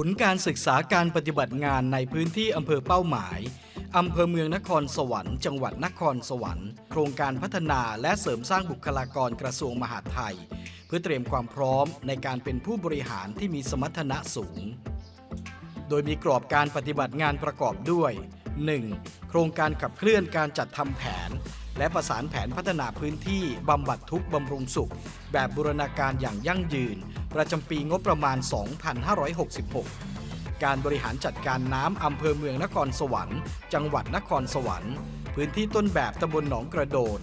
ผลการศึกษาการปฏิบัติงานในพื้นที่อำเภอเป้าหมายอำเภอเมืองนครสวรรค์ จังหวัดนครสวรรค์ โครงการพัฒนาและเสริมสร้างบุคลากรกระทรวงมหาดไทย เพื่อเตรียมความพร้อมในการเป็นผู้บริหารที่มีสมรรถนะสูง โดยมีกรอบการปฏิบัติงานประกอบด้วย 1. โครงการขับเคลื่อนการจัดทำแผน และประสานแผนพัฒนาพื้นที่บำบัดทุกข์บำรุงสุข แบบบูรณาการอย่างยั่งยืน ประจำปีงบประมาณ 2566 การบริหารจัดการน้ำอำเภอเมืองนครสวรรค์ จังหวัดนครสวรรค์ พื้นที่ต้นแบบตำบลหนองกระโดน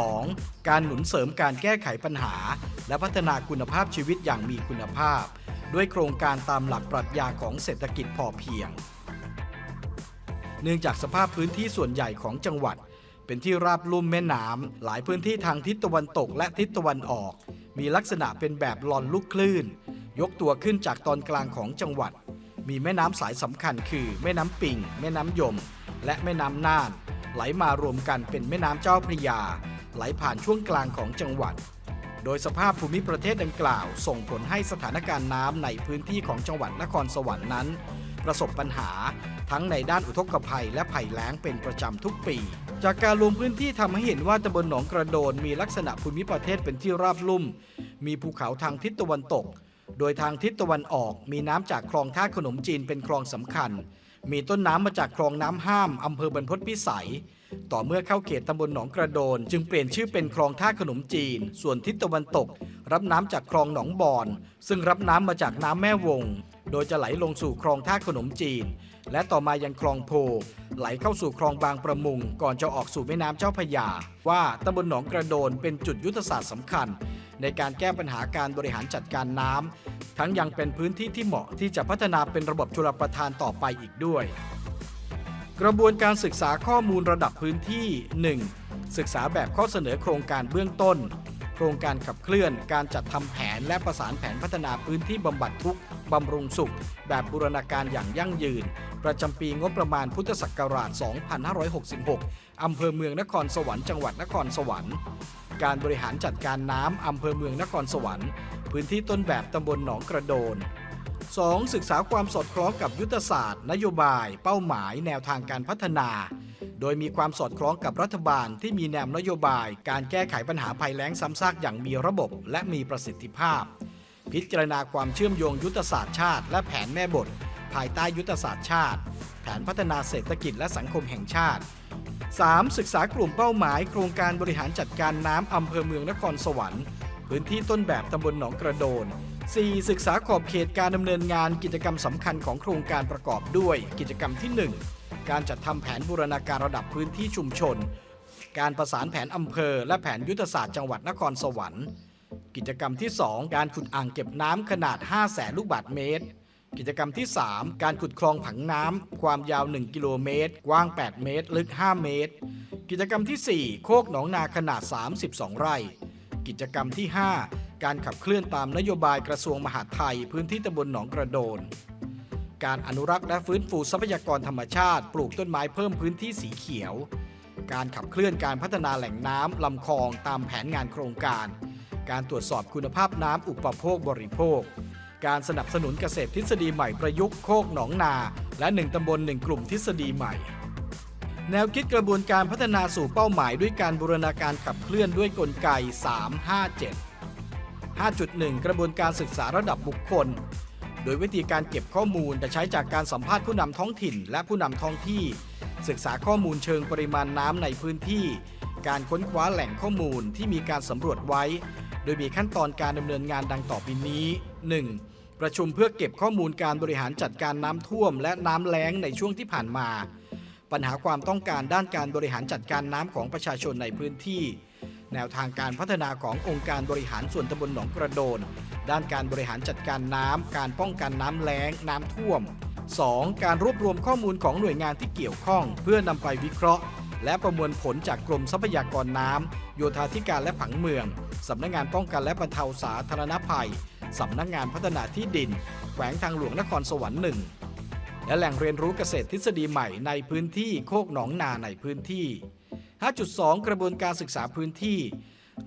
2. การหนุนเสริมการแก้ไขปัญหา และพัฒนาคุณภาพชีวิตอย่างมีคุณภาพ ด้วยโครงการตามหลักปรัชญาของเศรษฐกิจพอเพียง เนื่องจากสภาพพื้นที่ส่วนใหญ่ของจังหวัด เป็นที่ราบลุ่มแม่น้ำหลายพื้นที่ทางทิศตะวันตกและทิศตะวันออก มีลักษณะเป็นแบบลอนลูกคลื่น ยกตัวขึ้นจากตอนกลางของจังหวัด มีแม่น้ำสายสำคัญคือ แม่น้ำปิง แม่น้ำยม และแม่น้ำน่าน ไหลมารวมกันเป็นแม่น้ำเจ้าพระยา ไหลผ่านช่วงกลางของจังหวัด โดยสภาพภูมิประเทศดังกล่าว ส่งผลให้สถานการณ์น้ำในพื้นที่ของจังหวัดนครสวรรค์นั้น ประสบปัญหาทั้งในด้านอุทกภัยและภัยแล้งเป็นประจำทุกปี จากการลงพื้นที่ทำให้เห็นว่าตำบลหนองกระโดนมีลักษณะภูมิประเทศเป็นที่ราบลุ่ม มีภูเขาทางทิศตะวันตก โดยทางทิศตะวันออกมีน้ำจากคลองท่าขนมจีนเป็นคลองสำคัญ มีต้นน้ำมาจากคลองน้ำห้ามอำเภอบรรพตพิสัย ต่อเมื่อเข้าเขตตำบลหนองกระโดน จึงเปลี่ยนชื่อเป็นคลองท่าขนมจีน ส่วนทิศตะวันตก รับน้ำจากคลองหนองบอน ซึ่งรับน้ำมาจากน้ำแม่วง โดยจะไหลลงสู่คลองท่าขนมจีน และต่อมายังคลองโพ ไหลเข้าสู่คลองบางประมุง ก่อนจะออกสู่แม่น้ำเจ้าพระยา ว่าตำบลหนองกระโดนเป็นจุดยุทธศาสตร์สำคัญ ในการแก้ปัญหาการบริหารจัดการน้ำทั้งยังเป็นพื้นที่ที่เหมาะที่จะพัฒนาเป็นระบบชลประทานต่อไปอีกด้วย กระบวนการศึกษาข้อมูลระดับพื้นที่ 1. ศึกษาแบบข้อเสนอโครงการเบื้องต้น โครงการขับเคลื่อน การจัดทำแผนและประสานแผนพัฒนาพื้นที่บำบัดทุกข์ บำรุงสุข แบบบูรณาการอย่างยั่งยืน ประจำปีงบประมาณพุทธศักราช 2566 อำเภอเมืองนครสวรรค์จังหวัดนครสวรรค์ การบริหารจัดการน้ำอำเภอเมืองนครสวรรค์ พื้นที่ต้นแบบตำบลหนองกระโดน 2. ศึกษาความสอดคล้องกับยุทธศาสตร์ นโยบาย เป้าหมาย แนวทางการพัฒนา โดยมีความสอดคล้องกับรัฐบาลที่มีแนวนโยบาย การแก้ไขปัญหาภัยแล้งซ้ำซากอย่างมีระบบและมีประสิทธิภาพ พิจารณาความเชื่อมโยงยุทธศาสตร์ชาติ และแผนแม่บท ภายใต้ยุทธศาสตร์ชาติ แผนพัฒนาเศรษฐกิจและสังคมแห่งชาติ 3. ศึกษากลุ่มเป้าหมาย โครงการบริหารจัดการน้ำอำเภอเมืองนครสวรรค์ พื้นที่ต้นแบบตำบลหนองกระโดน 4. ศึกษาขอบเขตการดำเนินงานกิจกรรมสำคัญของโครงการประกอบด้วย กิจกรรมที่ 1 การจัดทำแผนบูรณาการระดับพื้นที่ชุมชน การประสานแผนอำเภอ และแผนยุทธศาสตร์จังหวัดนครสวรรค์ กิจกรรมที่ 2 การขุดอ่างเก็บน้ำขนาด 5 0 0แสนลูกบาศก์เมตร กิจกรรมที่ 3 การขุดคลองผังน้ำความยาว 1 กิโลเมตร กว้าง 8 เมตร ลึก 5 เมตร กิจกรรมทีสี่ 4 โคกหนองนาขนาด 32 ไร่ กิจกรรมที่ 5 การขับเคลื่อนตามนโยบายกระทรวงมหาดไทย พื้นที่ตำบลหนองกระโดน การอนุรักษ์และฟื้นฟูทรัพยากรธรรมชาติ ปลูกต้นไม้เพิ่มพื้นที่สีเขียว การขับเคลื่อนการพัฒนาแหล่งน้ำลำคลองตามแผนงานโครงการ การตรวจสอบคุณภาพน้ำอุปโภคบริโภค การสนับสนุนเกษตรทฤษฎีใหม่ประยุกต์โคกหนองนา และ 1ตำบล1กลุ่มทฤษฎีใหม่ แนวคิดกระบวนการพัฒนาสู่เป้าหมายด้วยการบูรณาการขับเคลื่อนด้วยกลไก 357 5.1 กระบวนการศึกษาระดับบุคคล โดยวิธีการเก็บข้อมูลจะใช้จากการสัมภาษณ์ผู้นำท้องถิ่น และผู้นำท้องที่ ศึกษาข้อมูลเชิงปริมาณน้ำในพื้นที่การค้นคว้าแหล่งข้อมูลที่มีการสำรวจไว้ ดยมีขั้นตอนการดำเนินงานดังต่อไปนี้ 1. ประชุมเพื่อเก็บข้อมูลการบริหารจัดการน้ำท่วม และน้ำแล้งในช่วงที่ผ่านมา ปัญหาความต้องการด้านการบริหารจัดการน้ำของประชาชนในพื้นที่ แนวทางการพัฒนาขององค์การบริหารส่วนตำบลหนองกระโดน ด้านการบริหารจัดการน้ำการป้องกันน้ำแล้ง น้ำท่วม 2. การรวบรวมข้อมูลของหน่วยงานที่เกี่ยวข้อง เพื่อนำไปวิเคราะห์ และประมวลผลจากกรมทรัพยากรน้ำโยธาธิการและผังเมือง สำนักงานป้องกันและบรรเทาสาธารณภัย สำนักงานพัฒนาที่ดิน แขวงทางหลวงนครสวรรค์หนึ่งและแหล่งเรียนรู้เกษตรทฤษฎีใหม่ในพื้นที่โคกหนองนาในพื้นที่ 5.2 กระบวนการศึกษาพื้นที่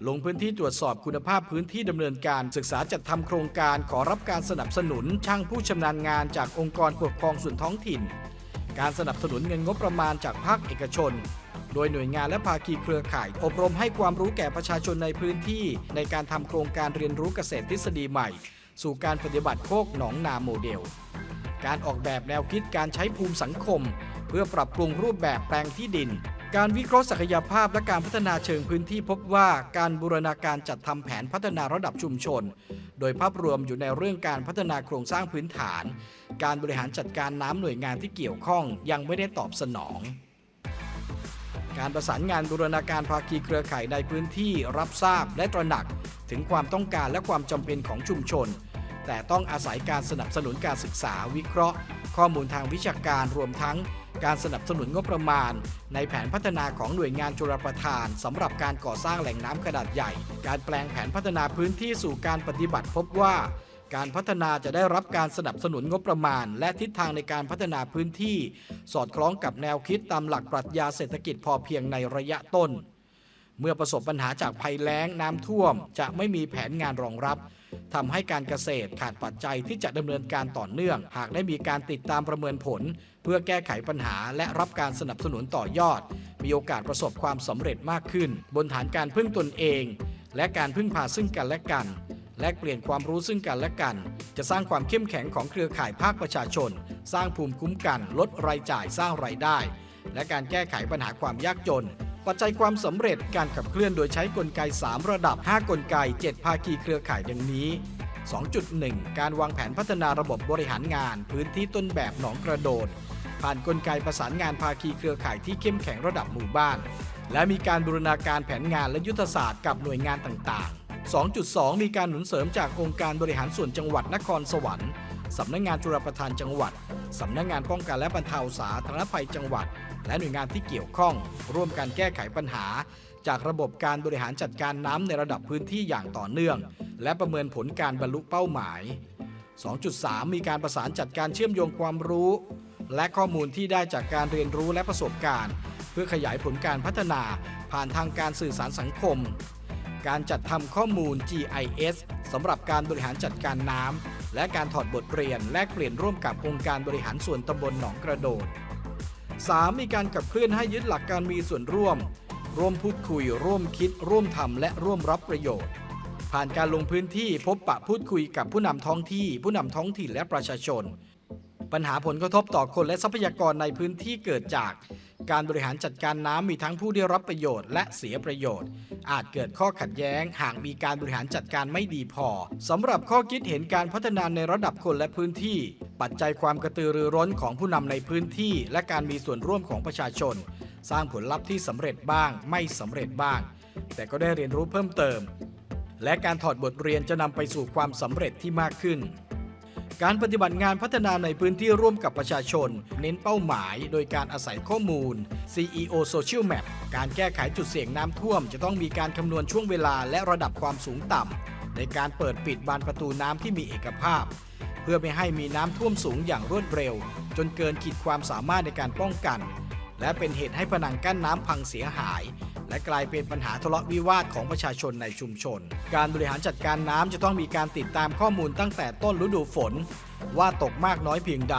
ลงพื้นที่ตรวจสอบคุณภาพพื้นที่ดำเนินการศึกษาจัดทำโครงการขอรับการสนับสนุนช่างผู้ชำนาญงานจากองค์กรปกครองส่วนท้องถิ่น การสนับสนุนเงินงบประมาณจากภาคเอกชน โดยหน่วยงานและภาคีเครือข่าย อบรมให้ความรู้แก่ประชาชนในพื้นที่ ในการทำโครงการเรียนรู้เกษตรทฤษฎีใหม่ สู่การปฏิบัติโคกหนองนาโมเดล การออกแบบแนวคิดการใช้ภูมิสังคม เพื่อปรับปรุงรูปแบบแปลงที่ดิน การวิเคราะห์ศักยภาพและการพัฒนาเชิงพื้นที่พบว่าการบูรณาการจัดทำแผนพัฒนาระดับชุมชน โดยภาพรวมอยู่ในเรื่องการพัฒนาโครงสร้างพื้นฐาน การบริหารจัดการน้ำหน่วยงานที่เกี่ยวข้องยังไม่ได้ตอบสนอง การประสานงานบูรณาการภาคีเครือข่ายในพื้นที่รับทราบและตระหนัก ถึงความต้องการและความจำเป็นของชุมชน แต่ต้องอาศัยการสนับสนุนการศึกษาวิเคราะห์ ข้อมูลทางวิชาการรวมทั้งการสนับสนุนงบประมาณ ในแผนพัฒนาของหน่วยงานจุลประทานสำหรับการก่อสร้างแหล่งน้ำขนาดใหญ่ การแปลงแผนพัฒนาพื้นที่สู่การปฏิบัติพบว่า การพัฒนาจะได้รับการสนับสนุนงบประมาณ และทิศทางในการพัฒนาพื้นที่ สอดคล้องกับแนวคิดตามหลักปรัชญาเศรษฐกิจพอเพียงในระยะต้น เมื่อประสบปัญหาจากภัยแล้งน้ำท่วม จะไม่มีแผนงานรองรับทำให้การเกษตรขาดปัจจัยที่จะดำเนินการต่อเนื่อง หากได้มีการติดตามประเมินผล เพื่อแก้ไขปัญหาและรับการสนับสนุนต่อยอด มีโอกาสประสบความสำเร็จมากขึ้น บนฐานการพึ่งตนเอง และการพึ่งพาซึ่งกันและกัน และเปลี่ยนความรู้ซึ่งกันและกัน จะสร้างความเข้มแข็งของเครือข่ายภาคประชาชน สร้างภูมิคุ้มกัน ลดรายจ่ายสร้างรายได้ และการแก้ไขปัญหาความยากจน ปัจจัยความสำเร็จการขับเคลื่อนโดยใช้กลไก 3 ระดับ 5 กลไก 7 ภาคีเครือข่ายดังนี้ 2.1 การวางแผนพัฒนาระบบบริหารงาน พื้นที่ต้นแบบหนองกระโดด ผ่านกลไกประสานงานภาคีเครือข่ายที่เข้มแข็งระดับหมู่บ้าน และมีการบูรณาการแผนงานและยุทธศาสตร์กับหน่วยงานต่าง 2.2 มีการหนุนเสริมจากองค์การบริหารส่วนจังหวัดนครสวรรค์สำนักงานจุฬาประทานจังหวัด สำนักงานป้องกันและบรรเทาสาธารณภัยจังหวัด และหน่วยงานที่เกี่ยวข้อง ร่วมกันแก้ไขปัญหา จากระบบการบริหารจัดการน้ำในระดับพื้นที่อย่างต่อเนื่อง และประเมินผลการบรรลุเป้าหมาย 2.3 มีการประสานจัดการเชื่อมโยงความรู้ และข้อมูลที่ได้จากการเรียนรู้และประสบการณ์ เพื่อขยายผลการพัฒนาผ่านทางการสื่อสารสังคม การจัดทำข้อมูล GIS สำหรับการบริหารจัดการน้ำและการถอดบทเรียนแลกเปลี่ยนร่วมกับองค์การบริหารส่วนตำบลหนองกระโดด 3. มีการขับเคลื่อนให้ยึดหลักการมีส่วนร่วม ร่วมพูดคุย ร่วมคิด ร่วมทำและร่วมรับประโยชน์ ผ่านการลงพื้นที่พบปะพูดคุยกับผู้นำท้องที่ ผู้นำท้องถิ่นและประชาชน ปัญหาผลกระทบต่อคนและทรัพยากรในพื้นที่เกิดจาก การบริหารจัดการน้ำมีทั้งผู้ได้รับประโยชน์และเสียประโยชน์ อาจเกิดข้อขัดแย้ง หากมีการบริหารจัดการไม่ดีพอสำหรับข้อคิดเห็นการพัฒนาในระดับคนและพื้นที่ ปัจจัยความกระตือรือร้นของผู้นำในพื้นที่ และการมีส่วนร่วมของประชาชน สร้างผลลัพธ์ที่สำเร็จบ้าง ไม่สำเร็จบ้าง แต่ก็ได้เรียนรู้เพิ่มเติม และการถอดบทเรียนจะนำไปสู่ความสำเร็จที่มากขึ้น การปฏิบัติงานพัฒนาในพื้นที่ร่วมกับประชาชน เน้นเป้าหมายโดยการอาศัยข้อมูล CEO Social Map การแก้ไขจุดเสี่ยงน้ำท่วม จะต้องมีการคำนวณช่วงเวลาและระดับความสูงต่ำ ในการเปิดปิดบานประตูน้ำที่มีเอกภาพ เพื่อไม่ให้มีน้ำท่วมสูงอย่างรวดเร็ว จนเกินขีดความสามารถในการป้องกัน และเป็นเหตุให้ผนังกั้นน้ำพังเสียหาย และกลายเป็นปัญหาทะเลาะวิวาทของประชาชนในชุมชน การบริหารจัดการน้ำจะต้องมีการติดตามข้อมูลตั้งแต่ต้นฤดูฝน ว่าตกมากน้อยเพียงใด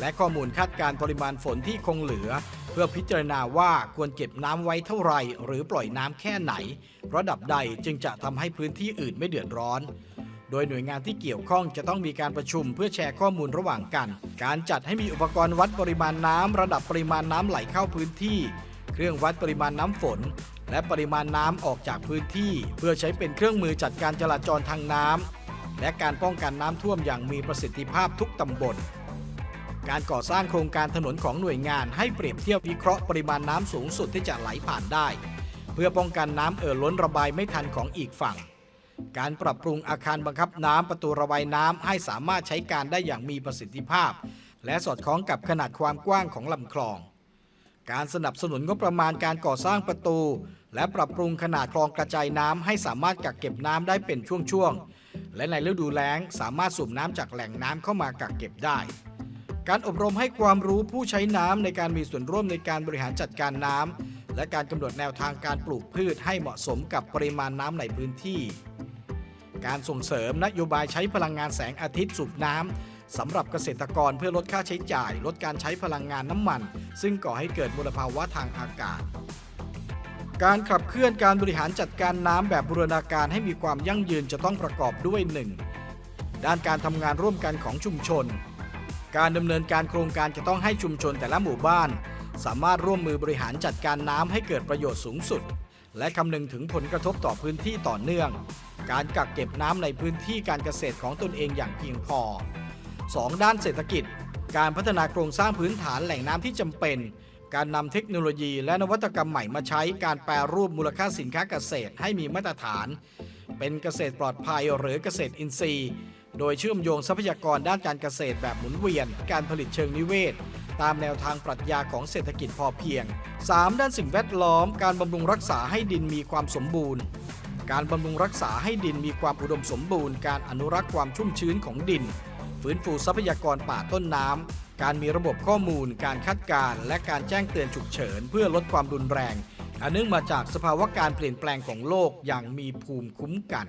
และข้อมูลคาดการณ์ปริมาณฝนที่คงเหลือ เพื่อพิจารณาว่าควรเก็บน้ำไว้เท่าไหร่ หรือปล่อยน้ำแค่ไหน ระดับใดจึงจะทำให้พื้นที่อื่นไม่เดือดร้อนโดยหน่วยงานที่เกี่ยวข้องจะต้องมีการประชุมเพื่อแชร์ข้อมูลระหว่างกัน การจัดให้มีอุปกรณ์วัดปริมาณน้ำระดับปริมาณน้ำไหลเข้าพื้นที่ เครื่องวัดปริมาณน้ำฝน และปริมาณน้ำออกจากพื้นที่ เพื่อใช้เป็นเครื่องมือจัดการจราจรทางน้ำและการป้องกันน้ำท่วมอย่างมีประสิทธิภาพทุกตำบล การก่อสร้างโครงการถนนของหน่วยงานให้เปรียบเทียบวิเคราะห์ปริมาณน้ำสูงสุดที่จะไหลผ่านได้ เพื่อป้องกันน้ำเอ่อล้นระบายไม่ทันของอีกฝั่งการปรับปรุงอาคารบังคับน้ำประตูระบายน้ำให้สามารถใช้การได้อย่างมีประสิทธิภาพ และสอดคล้องกับขนาดความกว้างของลำคลอง การสนับสนุนงบประมาณการก่อสร้างประตู และปรับปรุงขนาดคลองกระจายน้ำให้สามารถกักเก็บน้ำได้เป็นช่วงๆ และในฤดูแล้งสามารถสูบน้ำจากแหล่งน้ำเข้ามากักเก็บได้ การอบรมให้ความรู้ผู้ใช้น้ำในการมีส่วนร่วมในการบริหารจัดการน้ำและการกำหนดแนวทางการปลูกพืชให้เหมาะสมกับปริมาณน้ำในพื้นที่ การส่งเสริมนโยบายใช้พลังงานแสงอาทิตย์สูบน้ำ สำหรับเกษตรกรเพื่อลดค่าใช้จ่าย ลดการใช้พลังงานน้ำมัน ซึ่งก่อให้เกิดมลภาวะทางอากาศ การขับเคลื่อนการบริหารจัดการน้ำแบบบูรณาการให้มีความยั่งยืนจะต้องประกอบด้วย 1. ด้านการทำงานร่วมกันของชุมชน การดำเนินการโครงการจะต้องให้ชุมชนแต่ละหมู่บ้าน สามารถร่วมมือบริหารจัดการน้ำให้เกิดประโยชน์สูงสุด และคำนึงถึงผลกระทบต่อพื้นที่ต่อเนื่อง การกักเก็บน้ำในพื้นที่การเกษตรของตนเองอย่างเพียงพอ 2. ด้านเศรษฐกิจ การพัฒนาโครงสร้างพื้นฐานแหล่งน้ำที่จำเป็น การนำเทคโนโลยีและนวัตกรรมใหม่มาใช้การแปรรูปมูลค่าสินค้าเกษตรให้มีมาตรฐาน เป็นเกษตรปลอดภัยหรือเกษตรอินทรีย์ โดยเชื่อมโยงทรัพยากรด้านการเกษตรแบบหมุนเวียน การผลิตเชิงนิเวศ ตามแนวทางปรัชญาของเศรษฐกิจพอเพียง 3. ด้านสิ่งแวดล้อม การบำรุงรักษาให้ดินมีความสมบูรณ์การบำรุงรักษาให้ดินมีความอุดมสมบูรณ์ การอนุรักษ์ความชุ่มชื้นของดิน ฟื้นฟูทรัพยากรป่าต้นน้ำ การมีระบบข้อมูล การคาดการและการแจ้งเตือนฉุกเฉิน เพื่อลดความรุนแรง อันเนื่องมาจากสภาวะการเปลี่ยนแปลงของโลกอย่างมีภูมิคุ้มกัน